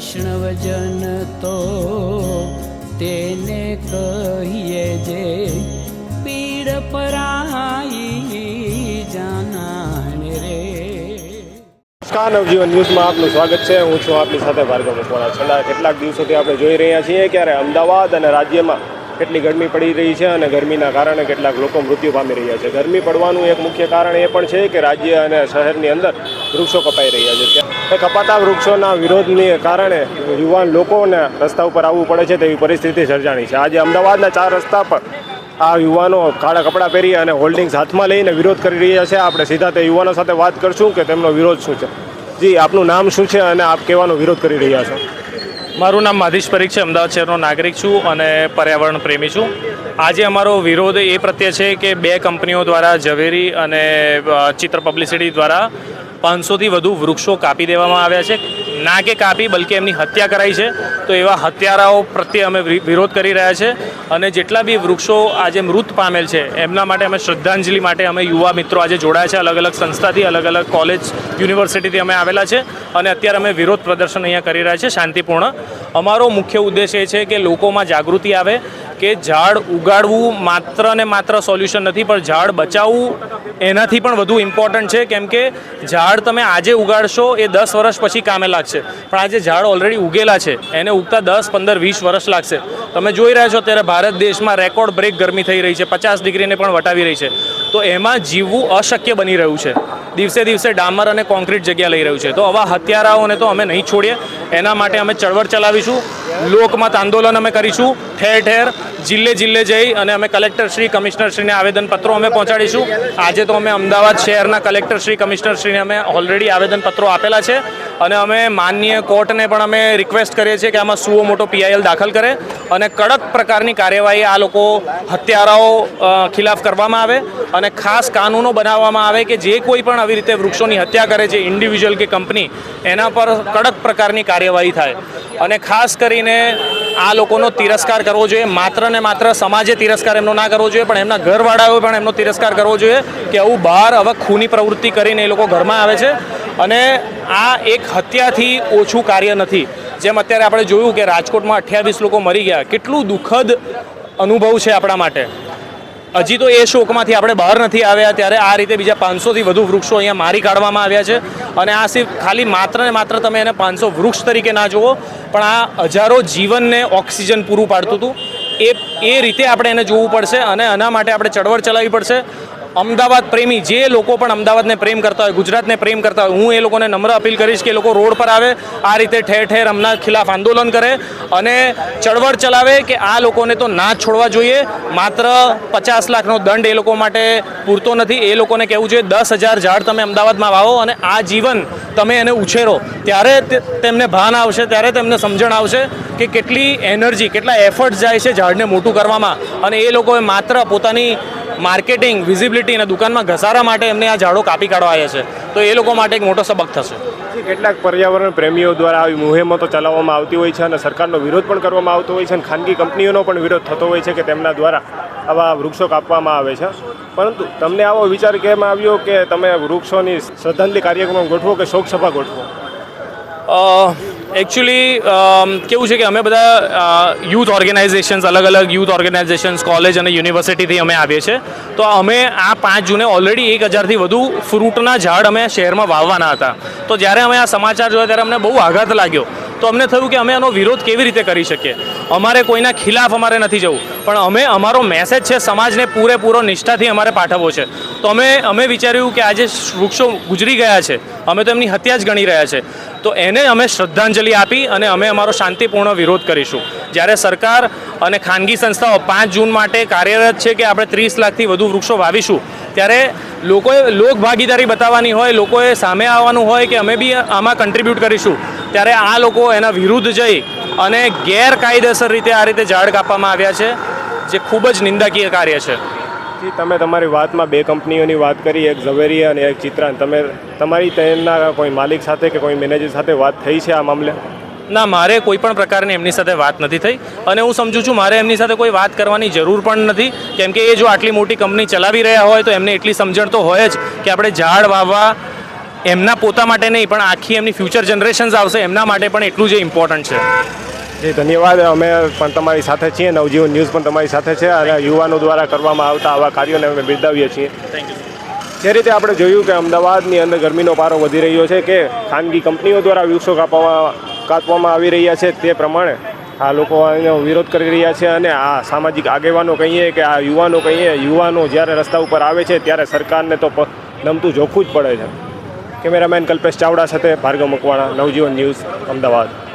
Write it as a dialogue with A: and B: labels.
A: વૈષ્ણવજન તો તેને કહીએ જે પીડ પરાઈ જાનાને રે. નમસ્કાર, નવજીવન ન્યૂઝમાં આપનું સ્વાગત છે. હું છું આપની સાથે ભાર્ગવ મકવાણા. છેલ્લા કેટલાક દિવસોથી આપણે જોઈ રહ્યા છીએ ક્યારે અમદાવાદ અને રાજ્યમાં કેટલી ગરમી પડી રહી છે અને ગરમીના કારણે કેટલાક લોકો મૃત્યુ પામી રહ્યા છે. ગરમી પડવાનું એક મુખ્ય કારણ એ પણ છે કે રાજ્ય અને શહેરની અંદર વૃક્ષો કપાઈ રહ્યા છે. એ કપાતા વૃક્ષોના વિરોધને કારણે યુવાન લોકોને રસ્તા ઉપર આવવું પડે છે તેવી પરિસ્થિતિ સર્જાણી છે. આજે અમદાવાદના ચાર રસ્તા પર આ યુવાનો કાળા કપડાં પહેરી અને હોલ્ડિંગ્સ હાથમાં લઈને વિરોધ કરી રહ્યા છે. આપણે સીધા તે યુવાનો સાથે વાત કરશું કે તેમનો વિરોધ શું છે? જી, આપનું નામ શું છે અને આપ કહેવાનો વિરોધ કરી રહ્યા છો?
B: મારું નામ માધીશ પરીખ છે, અમદાવાદ શહેરનો નાગરિક છું અને પર્યાવરણ પ્રેમી છું. આજે અમારો વિરોધ એ પ્રત્યે છે કે બે કંપનીઓ દ્વારા ઝવેરી અને ચિત્ર પબ્લિસિટી દ્વારા પાંચસોથી વધુ વૃક્ષો કાપી દેવામાં આવ્યા છે. ના કે કાપી, બલકે એમની હત્યા કરાઈ છે. તો એવા હત્યારાઓ પ્રત્યે અમે વિરોધ કરી રહ્યા છે. અને જેટલા બી વૃક્ષો આજે મૃત પામેલ છે, એમના માટે અમે શ્રદ્ધાંજલિ માટે અમે યુવા મિત્રો આજે જોડાયા છે. અલગ અલગ સંસ્થાથી અલગ અલગ કોલેજ, યુનિવર્સિટીથી અમે આવેલા છે. અને અત્યારે અમે વિરોધ પ્રદર્શન અહીંયા કરી રહ્યા છે, શાંતિપૂર્ણ. અમારો મુખ્ય ઉદ્દેશ એ છે કે લોકોમાં જાગૃતિ આવે કે ઝાડ ઉગાડવું માત્ર ને માત્ર સોલ્યુશન નથી, પણ ઝાડ બચાવવું એનાથી પણ વધુ ઇમ્પોર્ટન્ટ છે. કેમ કે ઝાડ તમે આજે ઉગાડશો એ દસ વર્ષ પછી કામે લાગશે. પણ આજે ઝાડ ઓલરેડી ઉગેલા છે. એને ઉગતા દસ, પંદર, વીસ વર્ષ લાગશે. તમે જોઈ રહ્યા છો, અત્યારે ભારત દેશમાં રેકોર્ડ બ્રેક ગરમી થઈ રહી છે. પચાસ ડિગ્રીને પણ વટાવી રહી છે. તો એમાં જીવવું અશક્ય બની રહ્યું છે. દિવસે દિવસે ડામર અને કોન્ક્રીટ જગ્યા લઈ રહ્યું છે. તો આવા હત્યારાઓને તો અમે નહીં છોડીએ. એના માટે અમે ચળવળ ચલાવીશું. લોકમત આંદોલન અમે કરીશું. ઠેર ઠેર જિલ્લે જિલ્લે જઈ અને અમે કલેક્ટર શ્રી કમિશનર શ્રીને આવેદનપત્રો અમે પહોંચાડીશું. આજે તો અમે અમદાવાદ શહેરના કલેક્ટર શ્રી કમિશનર શ્રીને અમે ઓલરેડી આવેદનપત્રો આપેલા છે. અને અમે માનનીય કોર્ટને પણ અમે રિક્વેસ્ટ કરીએ છીએ કે આમાં સુઓ મોટો પીઆઈએલ દાખલ કરે અને કડક પ્રકારની કાર્યવાહી આ લોકો હત્યારાઓ ખિલાફ કરવામાં આવે અને ખાસ કાનૂનો બનાવવામાં આવે કે જે કોઈ પણ આવી રીતે વૃક્ષોની હત્યા કરે છે ઇન્ડિવિજ્યુઅલ કે કંપની એના પર કડક પ્રકારની કાર્યવાહી થાય. અને ખાસ કરીને આ લોકોનો તિરસ્કાર કરવો જોઈએ, માત્ર ને માત્ર સમાજે તિરસ્કાર એમનો ના કરવો જોઈએ, પણ એમના ઘરવાળાઓએ પણ એમનો તિરસ્કાર કરવો જોઈએ કે આવું બહાર હવે ખૂની પ્રવૃત્તિ કરીને એ લોકો ઘરમાં આવે છે. અને આ એક હત્યાથી ઓછું કાર્ય નથી. જેમ અત્યારે આપણે જોયું કે રાજકોટમાં અઠ્યાવીસ લોકો મરી ગયા. કેટલું દુઃખદ અનુભવ છે આપણા માટે. હજી તો એ શોકમાંથી આપણે બહાર નથી આવ્યા, ત્યારે આ રીતે બીજા પાંચસોથી વધુ વૃક્ષો અહીંયા મારી કાઢવામાં આવ્યા છે. અને આ સિર્ફ ખાલી માત્ર ને માત્ર તમે એને પાંચસો વૃક્ષ તરીકે ના જુઓ, પણ આ હજારો જીવનને ઓક્સિજન પૂરું પાડતું હતું. એ એ રીતે આપણે એને જોવું પડશે અને આના માટે આપણે ચળવળ ચલાવવી પડશે. અમદાવાદ પ્રેમી, જે લોકો પણ અમદાવાદને પ્રેમ કરતા હોય, ગુજરાતને પ્રેમ કરતા હોય, હું એ લોકોને નમ્ર અપીલ કરીશ કે લોકો રોડ પર આવે, આ રીતે ઠેર ઠેર અમના ખિલાફ આંદોલન કરે અને ચળવળ ચલાવે કે આ લોકોને તો ના છોડવા જોઈએ. માત્ર પચાસ લાખનો દંડ એ લોકો માટે પૂરતો નથી. એ લોકોને કહેવું જોઈએ, દસ હજાર ઝાડ તમે અમદાવાદમાં વાવો અને આ જીવન તમે એને ઉછેરો. ત્યારે તેમને ભાન આવશે, ત્યારે તેમને સમજણ આવશે કે કેટલી એનર્જી, કેટલા એફર્ટ્સ જાય છે ઝાડને મોટું કરવામાં. અને એ લોકોએ માત્ર પોતાની માર્કેટિંગ વિઝિબિલિટી અને દુકાનમાં ઘસારા માટે એમને આ ઝાડો કાપી કાઢવા આવ્યા છે. તો એ લોકો માટે એક મોટો સબક થશે.
A: કેટલાક પર્યાવરણ પ્રેમીઓ દ્વારા આવી મુહિમો તો ચલાવવામાં આવતી હોય છે અને સરકારનો વિરોધ પણ કરવામાં આવતો હોય છે અને ખાનગી કંપનીઓનો પણ વિરોધ થતો હોય છે કે તેમના દ્વારા આવા વૃક્ષો કાપવામાં આવે છે. પરંતુ તમને આવો વિચાર કેમ આવ્યો કે તમે વૃક્ષોની શ્રદ્ધાંજલિ કાર્યક્રમ ગોઠવો કે શોક સભા ગોઠવો
B: એકચ્યુઅલી કેવું છે કે અમે બધા યુથ ઓર્ગેનાઇઝેશન્સ અલગ અલગ યુથ ઓર્ગેનાઇઝેશન્સ કોલેજ અને યુનિવર્સિટીથી અમે આવીએ છીએ. તો અમે આ પાંચ જૂને ઓલરેડી એક હજારથી વધુ ફ્રૂટના ઝાડ અમે શહેરમાં વાવવાના હતા. તો જ્યારે અમે આ સમાચાર જોયા ત્યારે અમને બહુ આઘાત લાગ્યો. તો અમને થયું કે અમે આનો વિરોધ કેવી રીતે કરી શકીએ? અમારે કોઈના ખિલાફ અમારે નથી જવું. પણ અમે, અમારો મેસેજ છે, સમાજને પૂરેપૂરો નિષ્ઠાથી અમારે પાઠવવો છે. તો અમે અમે વિચાર્યું કે આજે વૃક્ષો ગુજરી ગયા છે. અમે તો એમની હત્યા જ ગણી રહ્યા છે. તો એને અમે શ્રદ્ધાંજલિ આપી અને અમે અમારો શાંતિપૂર્ણ વિરોધ કરીશું. જ્યારે સરકાર અને ખાનગી સંસ્થાઓ પાંચ જૂન માટે કાર્યરત છે કે આપણે ત્રીસ લાખથી વધુ વૃક્ષો વાવીશું, ત્યારે લોકોએ, લોકભાગીદારી બતાવવાની હોય, લોકોએ સામે આવવાનું હોય કે અમે બી આમાં કન્ટ્રીબ્યુટ કરીશું. ત્યારે આ લોકો એના વિરુદ્ધ જઈ અને ગેરકાયદેસર રીતે આ રીતે ઝાડ કાપવામાં આવ્યા છે જે ખૂબ જ નિંદાકીય કાર્ય છે.
A: જી તમે તમારી વાતમાં બે કંપનીઓની વાત કરી એક ઝવેરી અને એક ચિત્રાન. તમે તમારી તેમના કોઈ માલિક સાથે કે કોઈ મેનેજર સાથે વાત થઈ છે આ મામલે?
B: ના મારે કોઈ પણ પ્રકારની એમની સાથે વાત નથી થઈ. અને હું સમજુ છું મારે એમની સાથે કોઈ વાત કરવાની જરૂર પણ નથી. કેમ કે એ જો આટલી મોટી કંપની ચલાવી રહ્યા હોય તો એમને એટલી સમજણ તો હોય જ કે આપણે ઝાડ વાવવા એમના પોતા માટે નહીં પણ આખી એમની ફ્યુચર જનરેશન્સ આવશે એમના માટે પણ એટલું જ ઇમ્પોર્ટન્ટ છે.
A: જી ધન્યવાદ. અમે પણ તમારી સાથે છીએ નવજીવન ન્યૂઝ પણ તમારી સાથે છે અને યુવાનો દ્વારા કરવામાં આવતા આવા કાર્યોને અમે બિરદાવીએ છીએ. જે રીતે આપણે જોયું કે અમદાવાદની અંદર ગરમીનો પારો વધી રહ્યો છે કે ખાનગી કંપનીઓ દ્વારા વૃક્ષો કાપવામાં કાપવામાં આવી રહ્યા છે તે પ્રમાણે આ લોકો એનો વિરોધ કરી રહ્યા છે અને આ સામાજિક આગેવાનો કહીએ કે આ યુવાનો કહીએ યુવાનો જ્યારે રસ્તા ઉપર આવે છે ત્યારે સરકારને તો નમતું જોખવું જ પડે છે. કેમેરામેન કલ્પેશ ચાવડા સાથે ભાર્ગવ મકવાણા નવજીવન ન્યૂઝ અમદાવાદ.